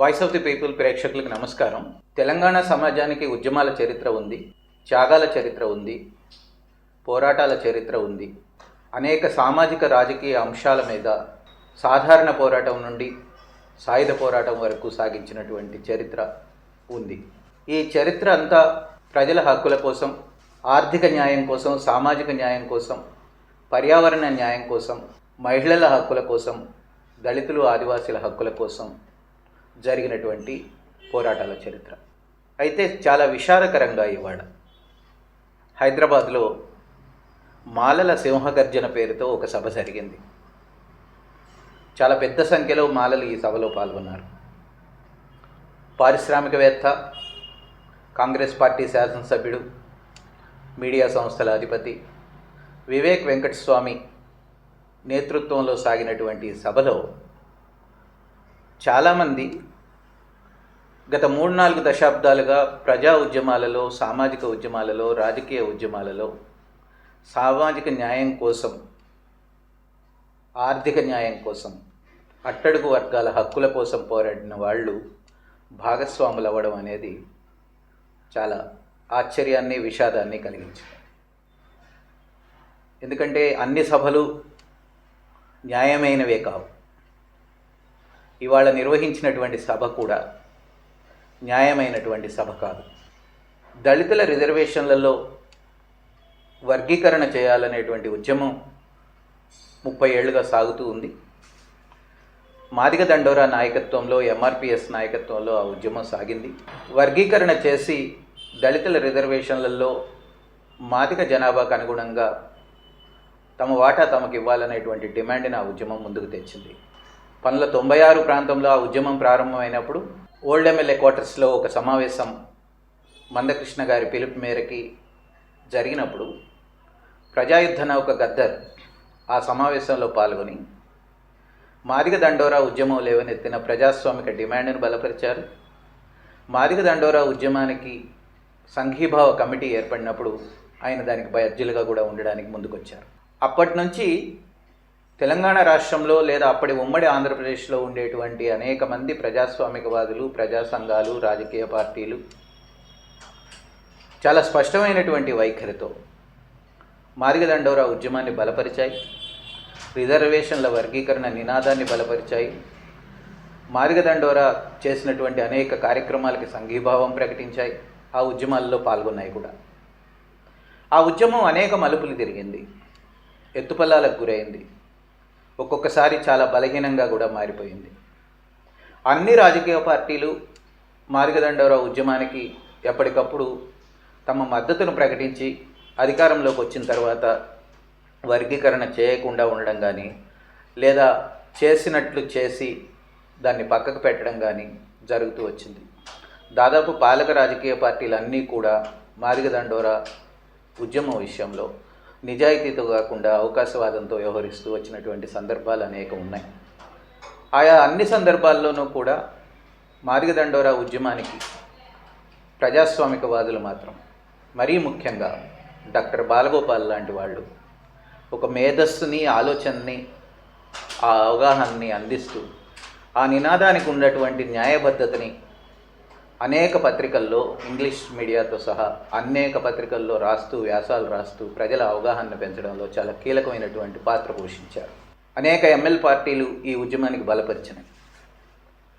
Voice of the people ప్రేక్షకులకు నమస్కారం. తెలంగాణ సమాజానికి ఉద్యమాల చరిత్ర ఉంది త్యాగాల చరిత్ర ఉంది పోరాటాల చరిత్ర ఉంది. అనేక సామాజిక రాజకీయ అంశాల మీద సాధారణ పోరాటం నుండి సాయుధ పోరాటం వరకు సాగించినటువంటి చరిత్ర ఉంది. ఈ చరిత్ర అంతా ప్రజల హక్కుల కోసం ఆర్థిక న్యాయం కోసం సామాజిక న్యాయం కోసం పర్యావరణ న్యాయం కోసం మహిళల హక్కుల కోసం దళితులు ఆదివాసీల హక్కుల కోసం జరిగినటువంటి పోరాటాల చరిత్ర. అయితే చాలా విషాదకరంగా ఇవాళ హైదరాబాద్లో మాలల సింహగర్జన పేరుతో ఒక సభ జరిగింది. చాలా పెద్ద సంఖ్యలో మాలలు ఈ సభలో పాల్గొన్నారు. పారిశ్రామికవేత్త కాంగ్రెస్ పార్టీ శాసనసభ్యుడు మీడియా సంస్థల అధిపతి వివేక్ వెంకటస్వామి నేతృత్వంలో సాగినటువంటి సభలో చాలామంది గత మూడు నాలుగు దశాబ్దాలుగా ప్రజా ఉద్యమాలలో సామాజిక ఉద్యమాలలో రాజకీయ ఉద్యమాలలో సామాజిక న్యాయం కోసం ఆర్థిక న్యాయం కోసం అట్టడుగు వర్గాల హక్కుల కోసం పోరాడిన వాళ్ళు భాగస్వాములు అవ్వడం అనేది చాలా ఆశ్చర్యాన్ని విషాదాన్ని కలిగించింది. ఎందుకంటే అన్ని సభలు న్యాయమైనవే కావు. ఇవాళ నిర్వహించినటువంటి సభ కూడా న్యాయమైనటువంటి సభ కాదు. దళితుల రిజర్వేషన్లలో వర్గీకరణ చేయాలనేటువంటి ఉద్యమం ముప్పై ఏళ్ళుగా సాగుతూ ఉంది. మాదిగ దండోరా నాయకత్వంలో ఎంఆర్పిఎస్ నాయకత్వంలో ఆ ఉద్యమం సాగింది. వర్గీకరణ చేసి దళితుల రిజర్వేషన్లలో మాదిక జనాభాకు అనుగుణంగా తమ వాటా తమకు ఇవ్వాలనేటువంటి డిమాండ్ని ఆ ఉద్యమం ముందుకు తెచ్చింది. పనుల తొంభై ఆరు ప్రాంతంలో ఆ ఉద్యమం ప్రారంభమైనప్పుడు ఓల్డ్ ఎమ్మెల్యే క్వార్టర్స్లో ఒక సమావేశం మందకృష్ణ గారి పిలుపు మేరకి జరిగినప్పుడు ప్రజాయుద్ధ నౌక గద్దర్ ఆ సమావేశంలో పాల్గొని మాదిగ దండోరా ఉద్యమం లేవనెత్తిన ప్రజాస్వామిక డిమాండ్ను బలపరిచారు. మాదిగ దండోరా ఉద్యమానికి సంఘీభావ కమిటీ ఏర్పడినప్పుడు ఆయన దానికి బయర్జీలుగా కూడా ఉండడానికి ముందుకొచ్చారు. అప్పటి నుంచి తెలంగాణ రాష్ట్రంలో లేదా అప్పటి ఉమ్మడి ఆంధ్రప్రదేశ్లో ఉండేటువంటి అనేక మంది ప్రజాస్వామికవాదులు ప్రజా సంఘాలు రాజకీయ పార్టీలు. చాలా స్పష్టమైనటువంటి వైఖరితో మారుగదండోరా ఉద్యమాన్ని బలపరిచాయి. రిజర్వేషన్ల వర్గీకరణ నినాదాన్ని బలపరిచాయి. మార్గదండోరా చేసినటువంటి అనేక కార్యక్రమాలకి సంఘీభావం ప్రకటించాయి. ఆ ఉద్యమాల్లో పాల్గొన్నాయి కూడా. ఆ ఉద్యమం అనేక మలుపులు తిరిగింది. ఎత్తుపల్లాలకు గురైంది. ఒక్కొక్కసారి చాలా బలహీనంగా కూడా మారిపోయింది. అన్ని రాజకీయ పార్టీలు మార్గదండోరా ఉద్యమానికి ఎప్పటికప్పుడు తమ మద్దతును ప్రకటించి అధికారంలోకి వచ్చిన తర్వాత వర్గీకరణ చేయకుండా ఉండడం కానీ లేదా చేసినట్లు చేసి దాన్ని పక్కకు పెట్టడం కానీ జరుగుతూ వచ్చింది. దాదాపు పాలక రాజకీయ పార్టీలన్నీ కూడా మార్గదండోరా ఉద్యమం విషయంలో నిజాయితీతో కాకుండా అవకాశవాదంతో వ్యవహరిస్తూ వచ్చినటువంటి సందర్భాలు అనేక ఉన్నాయి. ఆయా అన్ని సందర్భాల్లోనూ కూడా మార్గదండోరా ఉద్యమానికి ప్రజాస్వామికవాదులు మాత్రం మరీ ముఖ్యంగా డాక్టర్ బాలగోపాల్ లాంటి వాళ్ళు ఒక మేధస్సుని ఆలోచనని ఆ అవగాహనని అందిస్తూ ఆ నినాదానికి ఉన్నటువంటి న్యాయబద్ధతని అనేక పత్రికల్లో ఇంగ్లీష్ మీడియాతో సహా అనేక పత్రికల్లో రాస్తూ వ్యాసాలు రాస్తూ ప్రజల అవగాహన పెంచడంలో చాలా కీలకమైనటువంటి పాత్ర పోషించారు. అనేక ఎమ్మెల్ పార్టీలు ఈ ఉద్యమానికి బలపరిచినాయి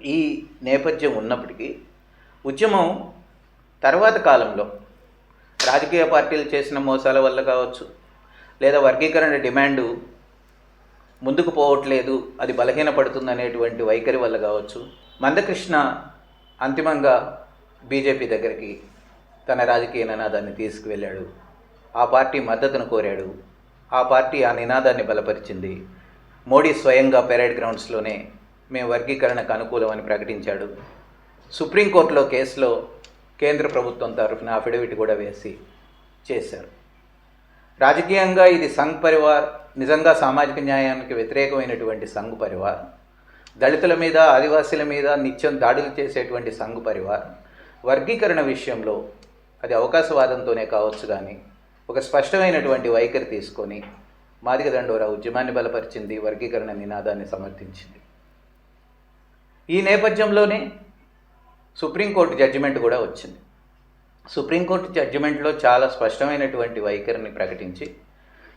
ఈ నేపథ్యం ఉన్నప్పటికీ ఉద్యమం తర్వాత కాలంలో రాజకీయ పార్టీలు చేసిన మోసాల వల్ల కావచ్చు లేదా వర్గీకరణ డిమాండు ముందుకు పోవట్లేదు అది బలహీనపడుతుంది అనేటువంటి వైఖరి వల్ల కావచ్చు మందకృష్ణ అంతిమంగా బీజేపీ దగ్గరికి తన రాజకీయ నినాదాన్ని తీసుకువెళ్ళాడు. ఆ పార్టీ మద్దతును కోరాడు. ఆ పార్టీ ఆ నినాదాన్ని బలపరిచింది. మోడీ స్వయంగా పెరేడ్ గ్రౌండ్స్లోనే మేము వర్గీకరణకు అనుకూలమని ప్రకటించాడు. సుప్రీంకోర్టులో కేసులో కేంద్ర ప్రభుత్వం తరఫున అఫిడవిట్ కూడా వేసి చేశారు. రాజకీయంగా ఇది సంఘ్ పరివార్ నిజంగా సామాజిక న్యాయానికి వ్యతిరేకమైనటువంటి సంఘ్ పరివార్. దళితుల మీద ఆదివాసీల మీద నిత్యం దాడులు చేసేటువంటి సంఘ్ పరివార్ వర్గీకరణ విషయంలో అది అవకాశవాదంతోనే కావచ్చు కానీ ఒక స్పష్టమైనటువంటి వైఖరి తీసుకొని మాదిగ దండోరా ఉద్యమాన్ని బలపరిచింది వర్గీకరణ నినాదాన్ని సమర్థించింది. ఈ నేపథ్యంలోనే సుప్రీంకోర్టు జడ్జిమెంట్ కూడా వచ్చింది. సుప్రీంకోర్టు జడ్జిమెంట్లో చాలా స్పష్టమైనటువంటి వైఖరిని ప్రకటించి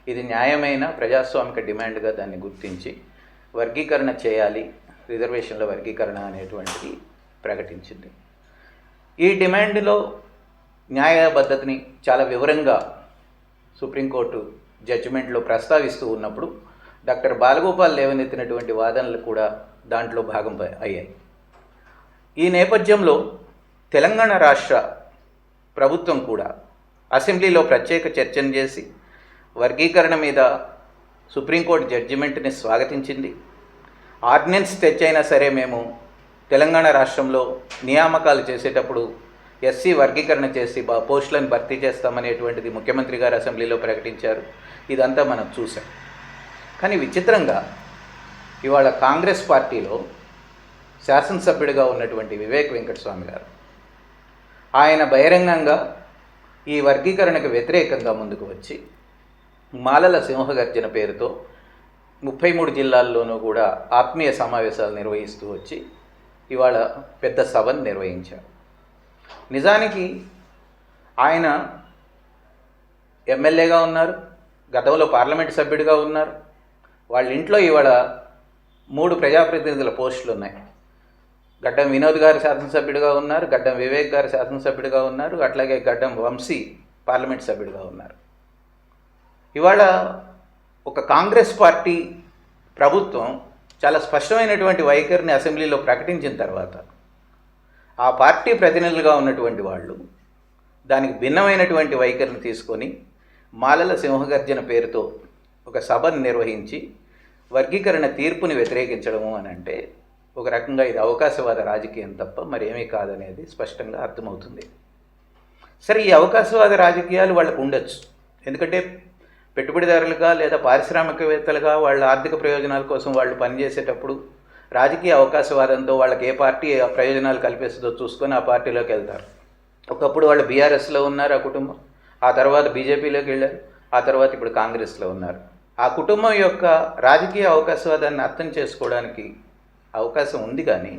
ఇది న్యాయమైన ప్రజాస్వామిక డిమాండ్గా దాన్ని గుర్తించి వర్గీకరణ చేయాలి రిజర్వేషన్ల వర్గీకరణ అనేటువంటిది ప్రకటించింది. ఈ డిమాండ్లో న్యాయబద్ధతని చాలా వివరంగా సుప్రీంకోర్టు జడ్జిమెంట్లో ప్రస్తావిస్తూ ఉన్నప్పుడు డాక్టర్ బాలగోపాల్ లేవనెత్తినటువంటి వాదనలు కూడా దాంట్లో భాగం అయ్యాయి. ఈ నేపథ్యంలో తెలంగాణ రాష్ట్ర ప్రభుత్వం కూడా అసెంబ్లీలో ప్రత్యేక చర్చను చేసి వర్గీకరణ మీద సుప్రీంకోర్టు జడ్జిమెంట్ని స్వాగతించింది. ఆర్డినెన్స్ తెచ్చైనా సరే మేము తెలంగాణ రాష్ట్రంలో నియామకాలు చేసేటప్పుడు ఎస్సీ వర్గీకరణ చేసి బా పోస్టులను భర్తీ చేస్తామనేటువంటిది ముఖ్యమంత్రి గారు అసెంబ్లీలో ప్రకటించారు. ఇదంతా మనం చూసాం. కానీ విచిత్రంగా ఇవాళ కాంగ్రెస్ పార్టీలో శాసనసభ్యుడిగా ఉన్నటువంటి వివేక్ వెంకటస్వామి గారు ఆయన బహిరంగంగా ఈ వర్గీకరణకు వ్యతిరేకంగా ముందుకు వచ్చి మాలల సింహగర్జన పేరుతో ముప్పై మూడు జిల్లాల్లోనూ కూడా ఆత్మీయ సమావేశాలు నిర్వహిస్తూ వచ్చి ఇవాళ పెద్ద సభను నిర్వహించారు. నిజానికి ఆయన ఎమ్మెల్యేగా ఉన్నారు గతంలో పార్లమెంట్ సభ్యుడిగా ఉన్నారు. వాళ్ళ ఇంట్లో ఇవాళ మూడు ప్రజాప్రతినిధుల పోస్టులు ఉన్నాయి. గడ్డం వినోద్ గారు శాసనసభ్యుడిగా ఉన్నారు గడ్డం వివేక్ గారు శాసనసభ్యుడిగా ఉన్నారు అట్లాగే గడ్డం వంశీ పార్లమెంట్ సభ్యుడిగా ఉన్నారు. ఇవాళ ఒక కాంగ్రెస్ పార్టీ ప్రభుత్వం చాలా స్పష్టమైనటువంటి వైఖరిని అసెంబ్లీలో ప్రకటించిన తర్వాత ఆ పార్టీ ప్రతినిధులుగా ఉన్నటువంటి వాళ్ళు దానికి భిన్నమైనటువంటి వైఖరిని తీసుకొని మాలల సింహగర్జన పేరుతో ఒక సభను నిర్వహించి వర్గీకరణ తీర్పుని వ్యతిరేకించడము అని అంటే ఒక రకంగా ఇది అవకాశవాద రాజకీయం తప్ప మరేమీ కాదనేది స్పష్టంగా అర్థమవుతుంది. సరే ఈ అవకాశవాద రాజకీయాలు వాళ్ళకు ఉండొచ్చు. ఎందుకంటే పెట్టుబడిదారులుగా లేదా పారిశ్రామికవేత్తలుగా వాళ్ళ ఆర్థిక ప్రయోజనాల కోసం వాళ్ళు పనిచేసేటప్పుడు రాజకీయ అవకాశవాదంతో వాళ్ళకి ఏ పార్టీ ప్రయోజనాలు కల్పిస్తుందో చూసుకొని ఆ పార్టీలోకి వెళ్తారు. ఒకప్పుడు వాళ్ళు బీఆర్ఎస్లో ఉన్నారు ఆ కుటుంబం. ఆ తర్వాత బీజేపీలోకి వెళ్ళారు. ఆ తర్వాత ఇప్పుడు కాంగ్రెస్లో ఉన్నారు. ఆ కుటుంబం యొక్క రాజకీయ అవకాశవాదాన్ని అర్థం చేసుకోవడానికి అవకాశం ఉంది కానీ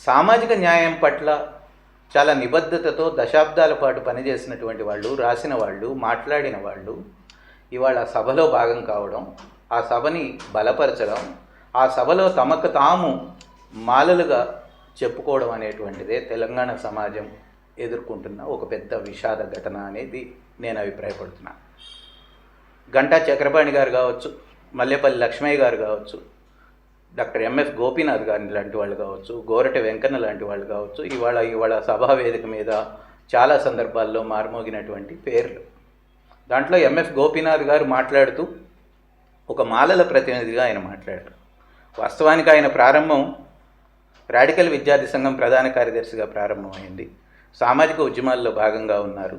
సామాజిక న్యాయం పట్ల చాలా నిబద్ధతతో దశాబ్దాల పాటు పనిచేసినటువంటి వాళ్ళు రాసిన వాళ్ళు మాట్లాడిన వాళ్ళు ఇవాళ సభలో భాగం కావడం ఆ సభని బలపరచడం ఆ సభలో తమకు తాము మాలలుగా చెప్పుకోవడం అనేటువంటిదే తెలంగాణ సమాజం ఎదుర్కొంటున్న ఒక పెద్ద విషాద ఘటన అనేది నేను అభిప్రాయపడుతున్నాను గంటా చక్రపాణి గారు కావచ్చు మల్లెపల్లి లక్ష్మయ్య గారు కావచ్చు డాక్టర్ ఎంఎఫ్ గోపీనాథ్ గారి లాంటి వాళ్ళు కావచ్చు గోరటి వెంకన్న లాంటి వాళ్ళు కావచ్చు ఇవాళ ఇవాళ సభా వేదిక మీద చాలా సందర్భాల్లో మారుమోగినటువంటి పేర్లు. దాంట్లో ఎంఎఫ్ గోపీనాథ్ గారు మాట్లాడుతూ ఒక మాలల ప్రతినిధిగా ఆయన మాట్లాడారు. వాస్తవానికి ఆయన ప్రారంభం రాడికల్ విద్యార్థి సంఘం ప్రధాన కార్యదర్శిగా ప్రారంభమైంది. సామాజిక ఉద్యమాల్లో భాగంగా ఉన్నారు.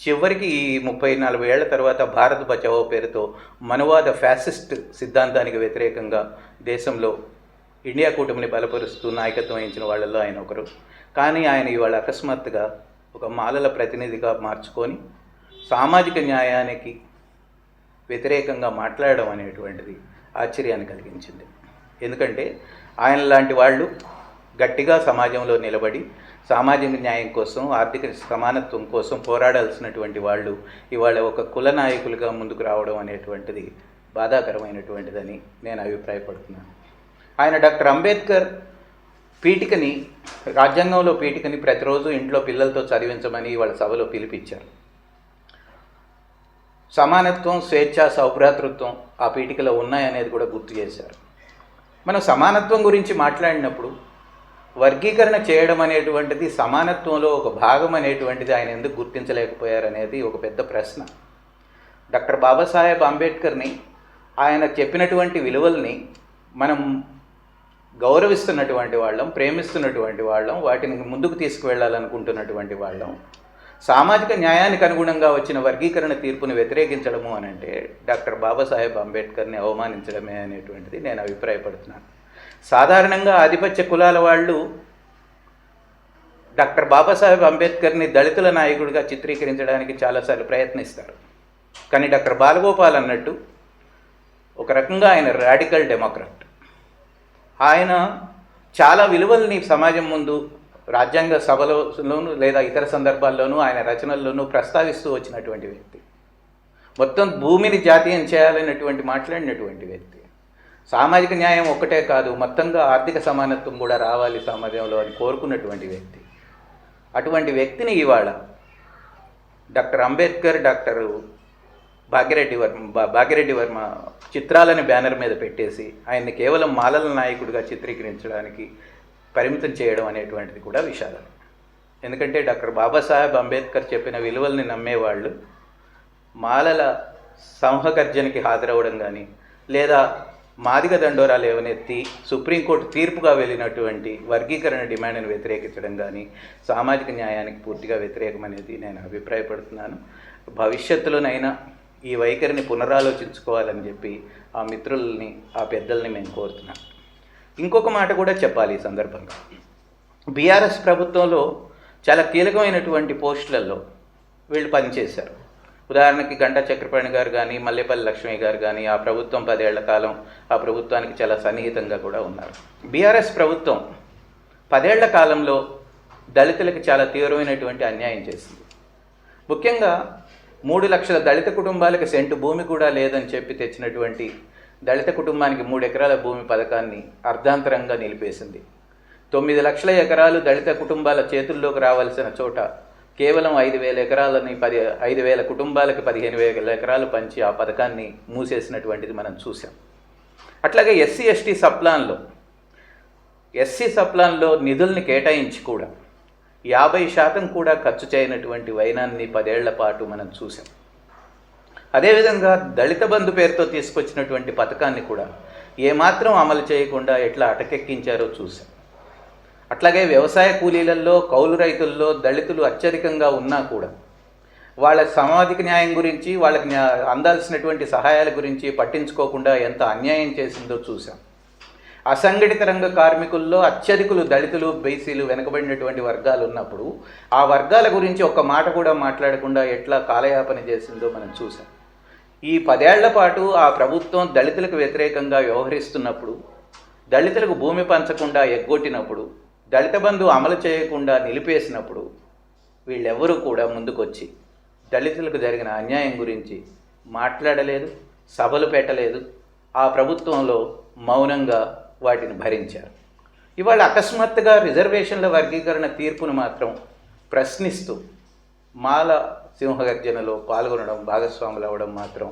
చివరికి ఈ ముప్పై నలభై ఏళ్ళ తర్వాత భారత్ బచావో పేరుతో మనువాద ఫ్యాసిస్ట్ సిద్ధాంతానికి వ్యతిరేకంగా దేశంలో ఇండియా కూటమిని బలపరుస్తూ నాయకత్వం వహించిన వాళ్ళల్లో ఆయన ఒకరు. కానీ ఆయన ఇవాళ అకస్మాత్తుగా ఒక మాలల ప్రతినిధిగా మార్చుకొని సామాజిక న్యాయానికి వ్యతిరేకంగా మాట్లాడడం అనేటువంటిది ఆశ్చర్యాన్ని కలిగించింది. ఎందుకంటే ఆయన లాంటి వాళ్ళు గట్టిగా సమాజంలో నిలబడి సామాజిక న్యాయం కోసం ఆర్థిక సమానత్వం కోసం పోరాడాల్సినటువంటి వాళ్ళు ఇవాళ ఒక కుల నాయకులుగా ముందుకు రావడం అనేటువంటిది బాధాకరమైనటువంటిదని నేను అభిప్రాయపడుతున్నాను. ఆయన డాక్టర్ అంబేద్కర్ పీఠికని రాజ్యాంగంలో పీఠికని ప్రతిరోజు ఇంట్లో పిల్లలతో చదివించమని వాళ్ళ సభలో పిలిపించారు. సమానత్వం స్వేచ్ఛ సౌభ్రాతృత్వం ఆ పీఠికలో ఉన్నాయనేది కూడా గుర్తు చేశారు. మనం సమానత్వం గురించి మాట్లాడినప్పుడు వర్గీకరణ చేయడం అనేటువంటిది సమానత్వంలో ఒక భాగం అనేటువంటిది ఆయన ఎందుకు గుర్తించలేకపోయారనేది ఒక పెద్ద ప్రశ్న. డాక్టర్ బాబాసాహెబ్ అంబేద్కర్ని ఆయన చెప్పినటువంటి విలువల్ని మనం గౌరవిస్తున్నటువంటి వాళ్ళం ప్రేమిస్తున్నటువంటి వాళ్ళం వాటిని ముందుకు తీసుకువెళ్ళాలనుకుంటున్నటువంటి వాళ్ళం సామాజిక న్యాయానికి అనుగుణంగా వచ్చిన వర్గీకరణ తీర్పును వ్యతిరేకించడము అని అంటే డాక్టర్ బాబాసాహెబ్ అంబేద్కర్ని అవమానించడమే అనేటువంటిది నేను అభిప్రాయపడుతున్నాను. సాధారణంగా ఆధిపత్య కులాల వాళ్ళు డాక్టర్ బాబాసాహెబ్ అంబేద్కర్ని దళితుల నాయకుడిగా చిత్రీకరించడానికి చాలాసార్లు ప్రయత్నిస్తారు. కానీ డాక్టర్ బాలగోపాల్ అన్నట్టు ఒక రకంగా ఆయన రాడికల్ డెమోక్రాట్. ఆయన చాలా విలువల్ని సమాజం ముందు రాజ్యాంగ సభలోనూ లేదా ఇతర సందర్భాల్లోనూ ఆయన రచనల్లోనూ ప్రస్తావిస్తూ వచ్చినటువంటి వ్యక్తి. మొత్తం భూమిని జాతీయం చేయాలన్నటువంటి మాట్లాడినటువంటి వ్యక్తి. సామాజిక న్యాయం ఒక్కటే కాదు మొత్తంగా ఆర్థిక సమానత్వం కూడా రావాలి సమాజంలో అని కోరుకున్నటువంటి వ్యక్తి. అటువంటి వ్యక్తిని ఇవాళ డాక్టర్ అంబేద్కర్ డాక్టర్ భాగ్యరెడ్డి వర్మ భాగ్యరెడ్డి వర్మ చిత్రాలని బ్యానర్ మీద పెట్టేసి ఆయన్ని కేవలం మాలల నాయకుడిగా చిత్రీకరించడానికి పరిమితం చేయడం అనేటువంటిది కూడా విషాదం. ఎందుకంటే డాక్టర్ బాబాసాహెబ్ అంబేద్కర్ చెప్పిన విలువల్ని నమ్మేవాళ్ళు మాలల సంహగర్జనకి హాజరవ్వడం కానీ లేదా మాదిగ దండోరాలు ఏవనెత్తి సుప్రీంకోర్టు తీర్పుగా వెళ్ళినటువంటి వర్గీకరణ డిమాండ్ను వ్యతిరేకించడం కానీ సామాజిక న్యాయానికి పూర్తిగా వ్యతిరేకమనేది నేను అభిప్రాయపడుతున్నాను. భవిష్యత్తులోనైనా ఈ వైఖరిని పునరాలోచించుకోవాలని చెప్పి ఆ మిత్రుల్ని ఆ పెద్దల్ని మేము కోరుతున్నాం. ఇంకొక మాట కూడా చెప్పాలి ఈ సందర్భంగా. బీఆర్ఎస్ ప్రభుత్వంలో చాలా కీలకమైనటువంటి పోస్టులలో వీళ్ళు పనిచేశారు. ఉదాహరణకి గంటా చక్రపాణి గారు కానీ మల్లేపల్లి లక్ష్మి గారు కానీ ఆ ప్రభుత్వం పదేళ్ళ కాలం ఆ ప్రభుత్వానికి చాలా సన్నిహితంగా కూడా ఉన్నారు. బీఆర్ఎస్ ప్రభుత్వం పదేళ్ళ కాలంలో దళితులకు చాలా తీవ్రమైనటువంటి అన్యాయం చేసింది. ముఖ్యంగా మూడు లక్షల దళిత కుటుంబాలకు సెంటు భూమి కూడా లేదని చెప్పి తెచ్చినటువంటి దళిత కుటుంబానికి మూడు ఎకరాల భూమి పథకాన్ని అర్ధాంతరంగా నిలిపేసింది. తొమ్మిది లక్షల ఎకరాలు దళిత కుటుంబాల చేతుల్లోకి రావాల్సిన చోట కేవలం ఐదు వేల ఎకరాలని పది ఐదు వేల కుటుంబాలకి పదిహేను వేల ఎకరాలు పంచి ఆ పథకాన్ని మూసేసినటువంటిది మనం చూసాం అట్లాగే ఎస్సీ ఎస్టీ సప్లాన్లో ఎస్సీ సప్లాన్లో నిధుల్ని కేటాయించి కూడా యాభై శాతం కూడా ఖర్చు చేయనటువంటి వైనాన్ని పదేళ్ళ పాటు మనం చూసాం అదేవిధంగా దళిత బంధు పేరుతో తీసుకొచ్చినటువంటి పథకాన్ని కూడా ఏమాత్రం అమలు చేయకుండా ఎట్లా అటకెక్కించారో చూశాం. అట్లాగే వ్యవసాయ కూలీలలో కౌలు రైతుల్లో దళితులు అత్యధికంగా ఉన్నా కూడా వాళ్ళ సామాజిక న్యాయం గురించి వాళ్ళకి అందాల్సినటువంటి సహాయాల గురించి పట్టించుకోకుండా ఎంత అన్యాయం చేసిందో చూశాం. అసంఘటిత రంగ కార్మికుల్లో అత్యధికులు దళితులు బీసీలు వెనుకబడినటువంటి వర్గాలు ఉన్నప్పుడు ఆ వర్గాల గురించి ఒక్క మాట కూడా మాట్లాడకుండా ఎట్లా కాలయాపన చేసిందో మనం చూసాం ఈ పదేళ్ళ పాటు ఆ ప్రభుత్వం దళితులకు వ్యతిరేకంగా వ్యవహరిస్తున్నప్పుడు దళితులకు భూమి పంచకుండా ఎగ్గొట్టినప్పుడు దళిత బంధు అమలు చేయకుండా నిలిపేసినప్పుడు వీళ్ళెవ్వరూ కూడా ముందుకొచ్చి దళితులకు జరిగిన అన్యాయం గురించి మాట్లాడలేదు సభలు పెట్టలేదు. ఆ ప్రభుత్వంలో మౌనంగా వాటిని భరించారు. ఇవాళ అకస్మాత్తుగా రిజర్వేషన్ల వర్గీకరణ తీర్పును మాత్రం ప్రశ్నిస్తూ మాల సింహగర్జనలో పాల్గొనడం భాగస్వాములు అవ్వడం మాత్రం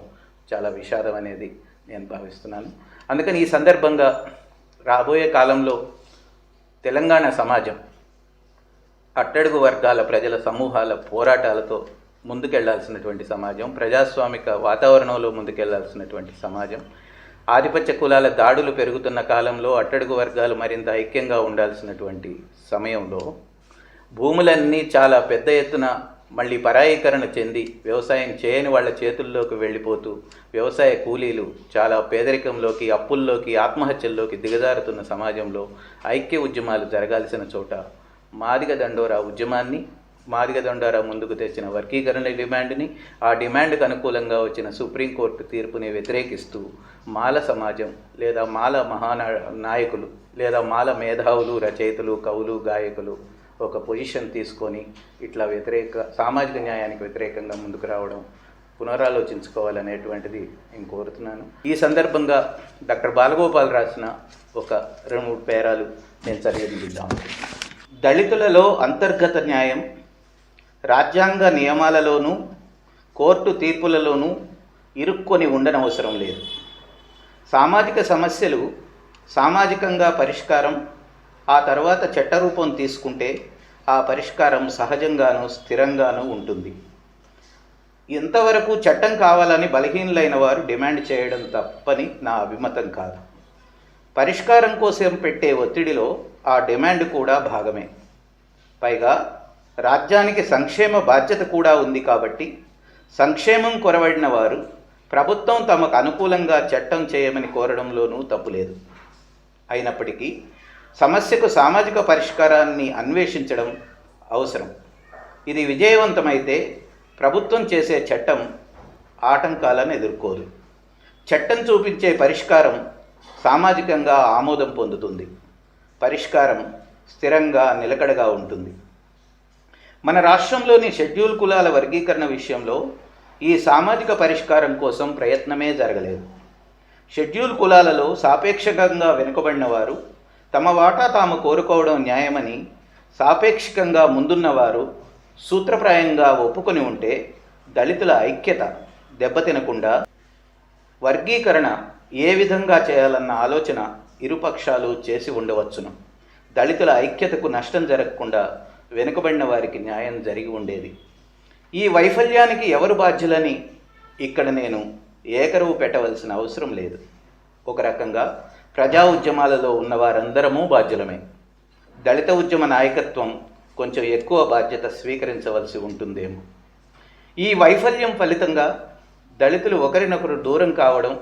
చాలా విషాదం అనేది నేను భావిస్తున్నాను. అందుకని ఈ సందర్భంగా రాబోయే కాలంలో తెలంగాణ సమాజం అట్టడుగు వర్గాల ప్రజల సమూహాల పోరాటాలతో ముందుకెళ్ళాల్సినటువంటి సమాజం ప్రజాస్వామిక వాతావరణంలో ముందుకెళ్ళాల్సినటువంటి సమాజం ఆధిపత్య కులాల దాడులు పెరుగుతున్న కాలంలో అట్టడుగు వర్గాలు మరింత ఐక్యంగా ఉండాల్సినటువంటి సమయంలో భూములన్నీ చాలా పెద్ద ఎత్తున మళ్ళీ పరాయీకరణ చెంది వ్యవసాయం చేయని వాళ్ళ చేతుల్లోకి వెళ్ళిపోతూ వ్యవసాయ కూలీలు చాలా పేదరికంలోకి అప్పుల్లోకి ఆత్మహత్యల్లోకి దిగజారుతున్న సమాజంలో ఐక్య ఉద్యమాలు జరగాల్సిన చోట మాదిగ దండోరా ఉద్యమాన్ని మాదిగ దండోరా ముందుకు తెచ్చిన వర్గీకరణ డిమాండ్ని ఆ డిమాండ్కు అనుకూలంగా వచ్చిన సుప్రీంకోర్టు తీర్పుని వ్యతిరేకిస్తూ మాల సమాజం లేదా మాల మహానా నాయకులు లేదా మాల మేధావులు రచయితలు కవులు గాయకులు ఒక పొజిషన్ తీసుకొని ఇట్లా వ్యతిరేక సామాజిక న్యాయానికి వ్యతిరేకంగా ముందుకు రావడం పునరాలోచించుకోవాలనేటువంటిది నేను కోరుతున్నాను. ఈ సందర్భంగా డాక్టర్ బాలగోపాల్ రాసిన ఒక రెండు మూడు పేరాలు నేను చదివిద్దాం దళితులలో అంతర్గత న్యాయం రాజ్యాంగ నియమాలలోనూ కోర్టు తీర్పులలోనూ ఇరుక్కొని ఉండనవసరం లేదు. సామాజిక సమస్యలు సామాజికంగా పరిష్కారం ఆ తర్వాత చట్టరూపం తీసుకుంటే ఆ పరిష్కారం సహజంగాను స్థిరంగాను ఉంటుంది. ఇంతవరకు చట్టం కావాలని బలహీనులైన వారు డిమాండ్ చేయడం తప్పని నా అభిమతం కాదు. పరిష్కారం కోసం పెట్టే ఒత్తిడిలో ఆ డిమాండ్ కూడా భాగమే. పైగా రాజ్యానికి సంక్షేమ బాధ్యత కూడా ఉంది కాబట్టి సంక్షేమం కొరవడిన వారు ప్రభుత్వం తమకు అనుకూలంగా చట్టం చేయమని కోరడంలోనూ తప్పులేదు. అయినప్పటికీ సమస్యకు సామాజిక పరిష్కారాన్ని అన్వేషించడం అవసరం. ఇది విజయవంతమైతే ప్రభుత్వం చేసే చట్టం ఆటంకాలను ఎదుర్కోదు. చట్టం చూపించే పరిష్కారం సామాజికంగా ఆమోదం పొందుతుంది. పరిష్కారం స్థిరంగా నిలకడగా ఉంటుంది. మన రాష్ట్రంలోని షెడ్యూల్ కులాల వర్గీకరణ విషయంలో ఈ సామాజిక పరిష్కారం కోసం ప్రయత్నమే జరగలేదు. షెడ్యూల్ కులాలలో సాపేక్షకంగా వెనుకబడిన వారు తమ వాటా తాము కోరుకోవడం న్యాయమని సాపేక్షికంగా ముందున్నవారు సూత్రప్రాయంగా ఒప్పుకొని ఉంటే దళితుల ఐక్యత దెబ్బతినకుండా వర్గీకరణ ఏ విధంగా చేయాలన్న ఆలోచన ఇరుపక్షాలు చేసి ఉండవచ్చును. దళితుల ఐక్యతకు నష్టం జరగకుండా వెనుకబడిన వారికి న్యాయం జరిగి ఉండేది. ఈ వైఫల్యానికి ఎవరు బాధ్యులని ఇక్కడ నేను ఏకరువు పెట్టవలసిన అవసరం లేదు. ఒక రకంగా ప్రజా ఉద్యమాలలో ఉన్న వారందరము బాధ్యులమే. దళిత ఉద్యమ నాయకత్వం కొంచెం ఎక్కువ బాధ్యత స్వీకరించవలసి ఉంటుందేమో. ఈ వైఫల్యం ఫలితంగా దళితులు ఒకరినొకరు దూరం కావడం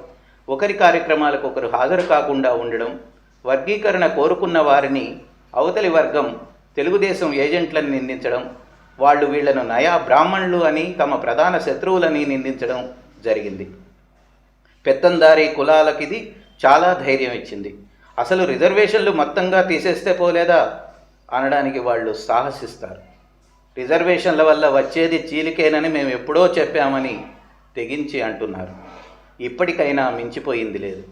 ఒకరి కార్యక్రమాలకు ఒకరు హాజరు కాకుండా ఉండడం వర్గీకరణ కోరుకున్న వారిని అవతలి వర్గం తెలుగుదేశం ఏజెంట్లను నిందించడం వాళ్ళు వీళ్ళను నయా బ్రాహ్మణులు అని తమ ప్రధాన శత్రువులని నిందించడం జరిగింది. పెత్తందారీ కులాలకిది చాలా ధైర్యం ఇచ్చింది. అసలు రిజర్వేషన్లు మొత్తంగా తీసేస్తే పోలేదా? అనడానికి వాళ్ళు సాహసిస్తారు. రిజర్వేషన్ల వల్ల వచ్చేది చీలికేనని మేము ఎప్పుడో చెప్పామని తెగించి అంటున్నారు. ఇప్పటికైనా మించిపోయింది లేదు.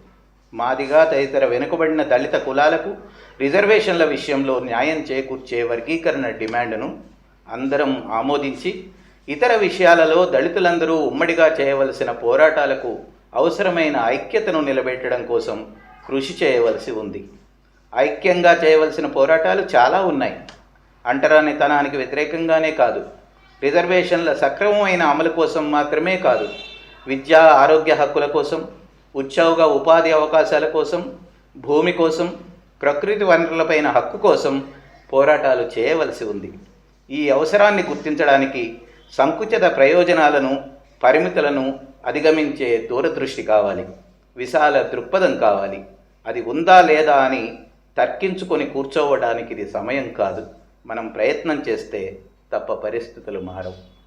మాదిగా తదితర వెనుకబడిన దళిత కులాలకు రిజర్వేషన్ల విషయంలో న్యాయం చేకూర్చే వర్గీకరణ డిమాండ్ను అందరం ఆమోదించి ఇతర విషయాలలో దళితులందరూ ఉమ్మడిగా చేయవలసిన పోరాటాలకు అవసరమైన ఐక్యతను నిలబెట్టడం కోసం కృషి చేయవలసి ఉంది. ఐక్యంగా చేయవలసిన పోరాటాలు చాలా ఉన్నాయి. అంటరానితనానికి వ్యతిరేకంగానే కాదు. రిజర్వేషన్ల సక్రమమైన అమలు కోసం మాత్రమే కాదు. విద్యా ఆరోగ్య హక్కుల కోసం ఉద్యోగ ఉపాధి అవకాశాల కోసం భూమి కోసం ప్రకృతి వనరులపైన హక్కు కోసం పోరాటాలు చేయవలసి ఉంది. ఈ అవసరాన్ని గుర్తించడానికి సంకుచిత ప్రయోజనాలను పరిమితులను అధిగమించే దూరదృష్టి కావాలి. విశాల దృక్పథం కావాలి. అది ఉందా లేదా అని తర్కించుకొని కూర్చోవడానికి ఇది సమయం కాదు. మనం ప్రయత్నం చేస్తే తప్ప పరిస్థితులు మారవు.